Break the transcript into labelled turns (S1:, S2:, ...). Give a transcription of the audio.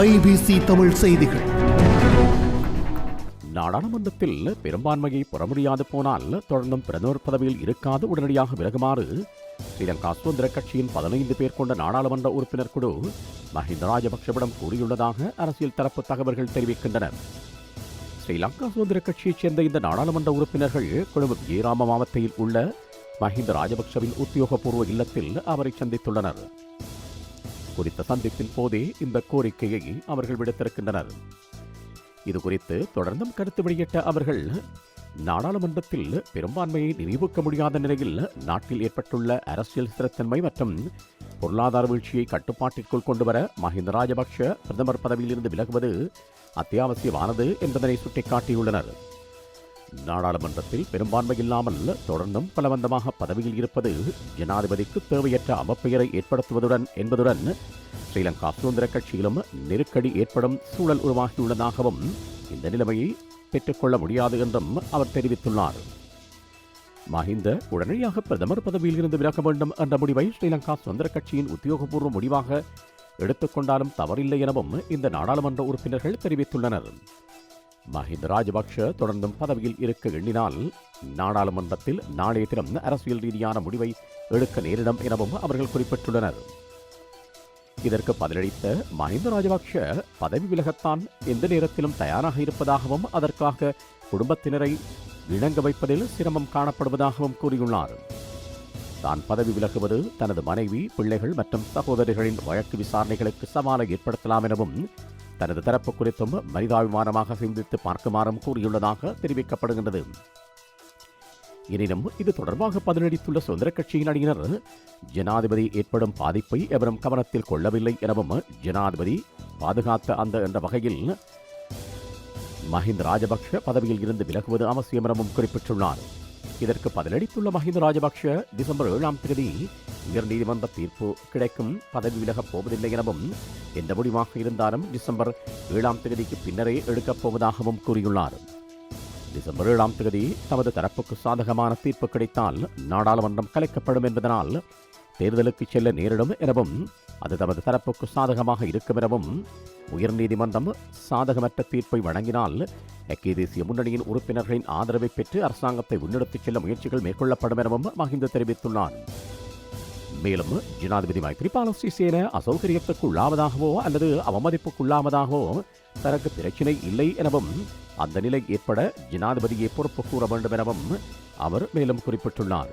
S1: IBC Tamil செய்திகள்.
S2: நாடாளுமன்றத்தில் பெரும்பான்மையை பெற முடியாது போனால் தொடர்ந்தும் பிரதமர் பதவியில் இருக்காது உடனடியாக விலகுமாறு ஸ்ரீலங்கா சுதந்திர கட்சியின் பதினைந்து பேர் கொண்ட நாடாளுமன்ற உறுப்பினர் குழு மஹிந்த ராஜபக்சவிடம் கூறியுள்ளதாக அரசியல் தரப்பு தகவல்கள் தெரிவிக்கின்றனர் ஸ்ரீலங்கா சுதந்திர கட்சியைச் சேர்ந்த இந்த நாடாளுமன்ற உறுப்பினர்கள் கொழும்பு ஏராம மாவட்டத்தில் உள்ள மஹிந்த ராஜபக்சவின் உத்தியோகபூர்வ இல்லத்தில் அவரை சந்தித்துள்ளனர். குறித்த சந்திப்பின் போதே இந்த கோரிக்கையை அவர்கள் விடுத்திருக்கின்றனர். இது குறித்து தொடர்ந்தும் கருத்து வெளியிட்ட அவர்கள் நாடாளுமன்றத்தில் பெரும்பான்மையை நிரூபிக்க முடியாத நிலையில் நாட்டில் ஏற்பட்டுள்ள அரசியல் ஸ்திரத்தன்மை மற்றும் பொருளாதார வீழ்ச்சியை கட்டுப்பாட்டிற்குள் கொண்டுவர மஹிந்த ராஜபக்ஷ பிரதமர் பதவியிலிருந்து விலகுவது அத்தியாவசியமானது என்பதனை சுட்டிக்காட்டியுள்ளனர். நாடாளுமன்றத்தில் பெரும்பான்மை இல்லாமல் தொடர்ந்தும் பலவந்தமாக பதவியில் இருப்பது ஜனாதிபதிக்கு தேவையற்ற அவப்பெயரை ஏற்படுத்துவதுடன் என்பதுடன் ஸ்ரீலங்கா சுதந்திர கட்சியிலும் நெருக்கடி ஏற்படும் சூழல் உருவாகியுள்ளதாகவும் இந்த நிலைமையை பெற்றுக்கொள்ள முடியாது என்றும் அவர் தெரிவித்துள்ளார். மஹிந்த உடனடியாக பிரதமர் பதவியில் இருந்து விலக வேண்டும் என்ற முடிவை ஸ்ரீலங்கா சுதந்திர கட்சியின் உத்தியோகபூர்வ முடிவாக எடுத்துக்கொண்டாலும் தவறில்லை எனவும் இந்த நாடாளுமன்ற உறுப்பினர்கள் தெரிவித்துள்ளனர். மஹிந்த ராஜபக்ஷ தொடர்ந்தும் பதவியில் இருக்க எண்ணினால் நாடாளுமன்றத்தில் நாளைய தினம் அரசியல் ரீதியான முடிவை எடுக்க நேரிடும் எனவும் அவர்கள் குறிப்பிட்டுள்ளனர். இதற்கு பதிலளித்த மஹிந்த ராஜபக்ஷ பதவி விலகத்தான் எந்த நேரத்திலும் தயாராக இருப்பதாகவும் அதற்காக குடும்பத்தினரை இணங்க வைப்பதில் சிரமம் காணப்படுவதாகவும் கூறியுள்ளார். தான் பதவி விலகுவது தனது மனைவி பிள்ளைகள் மற்றும் சகோதரிகளின் வழக்கு விசாரணைகளுக்கு சவாலை ஏற்படுத்தலாம் எனவும் தனது தரப்பு குறித்தும் மனிதாபிமானமாக சிந்தித்து பார்க்குமாறும் கூறியுள்ளதாக தெரிவிக்கப்படுகின்றது. எனினும் இது தொடர்பாக பதிலளித்துள்ள சுதந்திர கட்சியின் அணியினர் ஜனாதிபதி ஏற்படும் பாதிப்பை எவரும் கவனத்தில் கொள்ளவில்லை எனவும் ஜனாதிபதி பாதுகாத்த அந்த என்ற வகையில் மஹிந்த ராஜபக்ஷ பதவியில் இருந்து விலகுவது அவசியம் எனவும் குறிப்பிட்டுள்ளார். இதற்கு பதிலளித்துள்ள மஹிந்த ராஜபக்ஷ டிசம்பர் ஏழாம் தேதி உயர்நீதிமன்ற தீர்ப்பு கிடைக்கும் பதவி விலகப் போவதில்லை எனவும் எந்த முடிவாக இருந்தாலும் டிசம்பர் ஏழாம் தேதிக்கு பின்னரே எடுக்கப் போவதாகவும் கூறியுள்ளார். டிசம்பர் ஏழாம் தேதி தமது தரப்புக்கு சாதகமான தீர்ப்பு கிடைத்தால் நாடாளுமன்றம் கலைக்கப்படும் என்பதனால் தேர்தலுக்கு செல்ல நேரிடும் எனவும் அது தமது தரப்புக்கு சாதகமாக இருக்கும் எனவும் உயர்நீதிமன்றம் சாதகமற்ற தீர்ப்பை வழங்கினால் ஐக்கிய தேசிய முன்னணியின் உறுப்பினர்களின் ஆதரவை பெற்று அரசாங்கத்தை முன்னெடுத்துச் செல்ல முயற்சிகள் மேற்கொள்ளப்படும் எனவும் மஹிந்த தெரிவித்துள்ளார். மேலும் ஜனாதிபதி மைத்ரிபால சிறிசேன அசௌகரியத்துக்குள்ளாவதாகவோ அல்லது அவமதிப்புக்குள்ளாவதாகவோ தனக்கு பிரச்சினை இல்லை எனவும் அந்த நிலை ஏற்பட ஜனாதிபதியை பொறுப்பு கூற வேண்டும் எனவும் அவர் மேலும் குறிப்பிட்டுள்ளார்.